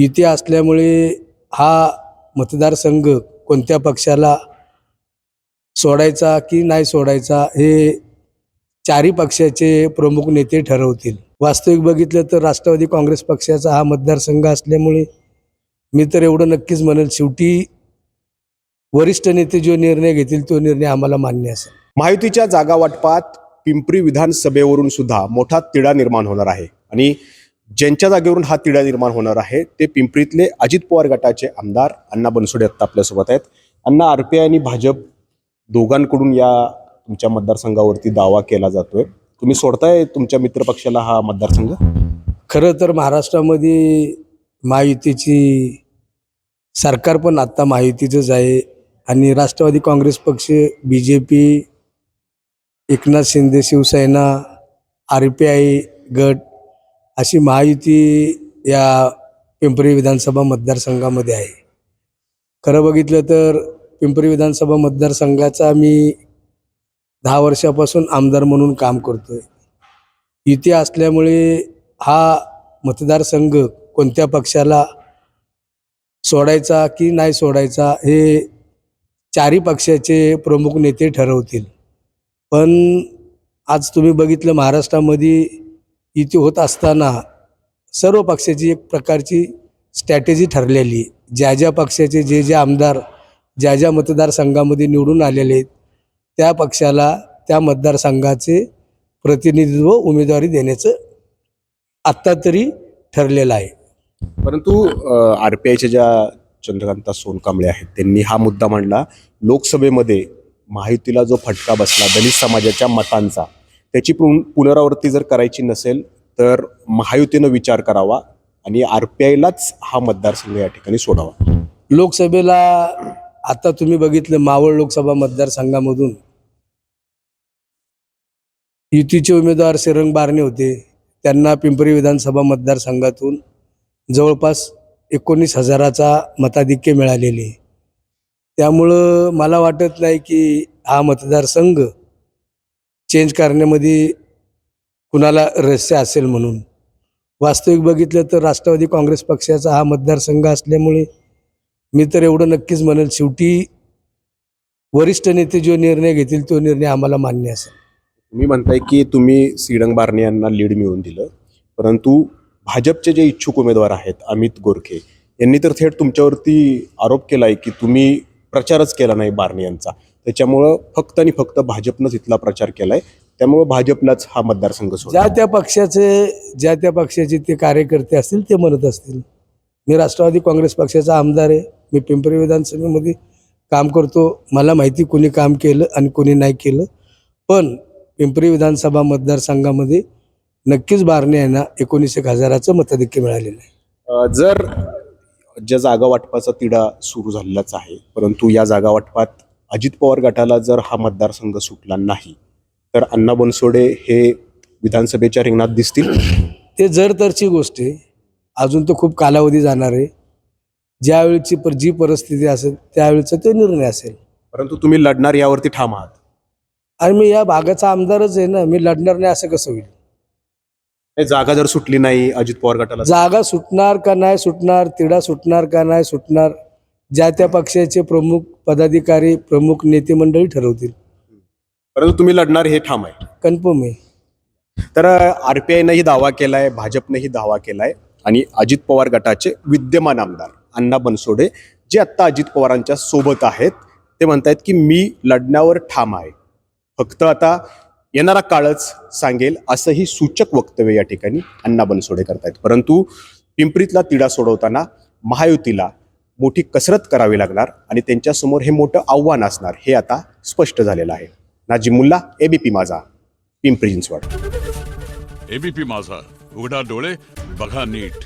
युती असल्यामुळे हा मतदारसंघ कोणत्या पक्षाला सोडायचा की नाही सोडायचा हे चारी पक्षाचे प्रमुख नेते ठरवतील. वास्तविक बघितलं तर राष्ट्रवादी काँग्रेस पक्षाचा हा मतदारसंघ असल्यामुळे मी तर एवढं नक्कीच म्हणेल शेवटी वरिष्ठ नेते जो निर्णय घेतील तो निर्णय आम्हाला मान्य असेल. महायुतीच्या जागा वाटपात पिंपरी विधानसभेवरून सुद्धा मोठा तिढा निर्माण होणार आहे. आणि ज्यांच्या जागेवरून हा तिढा निर्माण होणार आहे ते पिंपरीतले अजित पवार गटाचे आमदार अण्णा बनसोडे आत्ता आपल्यासोबत आहेत. अण्णा आर पी आय आणि भाजप दोघांकडून या तुमच्या मतदारसंघावरती दावा केला जातोय. तुम्ही सोडताय तुमच्या मित्रपक्षाला हा मतदारसंघ? खरं तर महाराष्ट्रामध्ये महायुतीची सरकार पण आत्ता महायुतीचंच आहे आणि राष्ट्रवादी काँग्रेस पक्ष B J P Eknath Shinde Shiv Sena R P I गट अशी महायुती या पिंपरी विधानसभा मतदारसंघामध्ये आहे. खरं बघितलं तर पिंपरी विधानसभा मतदारसंघाचा मी दहा वर्षापासून आमदार म्हणून काम करतो आहे युती असल्यामुळे हा मतदारसंघ कोणत्या पक्षाला सोडायचा की नाही सोडायचा हे चारी पक्षाचे प्रमुख नेते ठरवतील. पण आज तुम्ही बघितलं महाराष्ट्रामध्ये इथे होत असताना सर्व पक्षाची एक प्रकारची स्ट्रॅटेजी ठरलेली आहे. ज्या ज्या पक्षाचे जे जे आमदार ज्या ज्या मतदारसंघामध्ये निवडून आलेले आहेत त्या पक्षाला त्या मतदारसंघाचे प्रतिनिधित्व उमेदवारी देण्याचं आत्ता तरी ठरलेलं आहे परंतु आर पी आयच्या ज्या चंद्रकांता सोनकांबळे आहेत त्यांनी हा मुद्दा मांडला लोकसभेमध्ये महायुतीला जो फटका बसला दलित समाजाच्या मतांचा त्याची पुनरावृत्ती जर करायची नसेल तर महायुतीनं विचार करावा आणि आर पी आयलाच हा मतदारसंघ या ठिकाणी सोडावा लोकसभेला आता तुम्ही बघितलं मावळ लोकसभा मतदारसंघामधून युतीचे उमेदवार सिरंग बारणे होते त्यांना पिंपरी विधानसभा मतदारसंघातून जवळपास एकोणीस हजाराचा मताधिक्य मिळालेले आहे. त्यामुळं मला वाटत नाही की हा मतदारसंघ चेंज करण्यामध्ये कुणाला रहस्य असेल म्हणून. वास्तविक बघितलं तर राष्ट्रवादी काँग्रेस पक्षाचा हा मतदारसंघ असल्यामुळे मी तर एवढं नक्कीच म्हणेल शेवटी वरिष्ठ नेते जो निर्णय घेतील तो निर्णय आम्हाला मान्य असेल. तुम्ही म्हणताय की तुम्ही सिडंग बारणे यांना लीड मिळवून दिलं परंतु भाजपचे जे इच्छुक उमेदवार आहेत अमित गोरखे यांनी तर थेट तुमच्यावरती आरोप केला आहे की तुम्ही प्रचारच केला नाही बारणे यांचा. त्याच्यामुळं फक्त आणि फक्त भाजपनंच इथला प्रचार केलाय. त्यामुळं भाजपलाच हा मतदारसंघ ज्या त्या पक्षाचे ज्या त्या पक्षाचे ते कार्यकर्ते असतील ते म्हणत असतील. मी राष्ट्रवादी काँग्रेस पक्षाचा आमदार आहे. मी पिंपरी विधानसभेमध्ये काम करतो. मला माहिती कोणी काम केलं आणि कोणी नाही केलं. पण पिंपरी विधानसभा मतदारसंघामध्ये नक्कीच बारणे यांना एकोणीस एक हजाराचं मताधिक्य मिळालेलं आहे. जर ज्या जागा वाटपाचा तिढा सुरू झालेलाच आहे परंतु या जागा वाटपात अजित पवार गटाला जर हा मतदारसंघ सुटला नाही तर अण्णा बनसोडे हे विधानसभेच्या रिंगणात दिसतील? ते जर तरची गोष्ट आहे. अजून तर खूप कालावधी जाणार आहे. ज्यावेळची पर जी परिस्थिती असेल त्यावेळेचा तो निर्णय असेल. परंतु तुम्ही लढणार यावरती ठाम आहात. आणि मी या भागाचा आमदारच आहे ना मी लढणार नाही असं कसं होईल? हे जागा जर सुटली नाही अजित पवार गटाला जागा सुटणार का नाही सुटणार तिढा सुटणार का नाही सुटणार ज्या त्या पक्षाचे प्रमुख पदाधिकारी प्रमुख नेते मंडळी ठरवतील. परंतु तुम्ही लढणार हे ठाम आहे. कन्फर्म आहे. तर आर पी आयनंही दावा केलाय भाजपनेही दावा केलाय आणि अजित पवार गटाचे विद्यमान आमदार अण्णा बनसोडे जे आत्ता अजित पवारांच्या सोबत आहेत ते म्हणतायत की मी लढण्यावर ठाम आहे. फक्त आता येणारा काळच सांगेल असंही सूचक वक्तव्य या ठिकाणी अण्णा बनसोडे करतायत. परंतु पिंपरीतला तिढा सोडवताना महायुतीला मोठी कसरत करावी लागणार आणि त्यांच्यासमोर हे मोठं आव्हान असणार हे आता स्पष्ट झालेलं आहे. नाजी मुल्ला एबीपी माझा पिंपरी चिंचवड. एबीपी माझा. उघडा डोळे बघा नीट.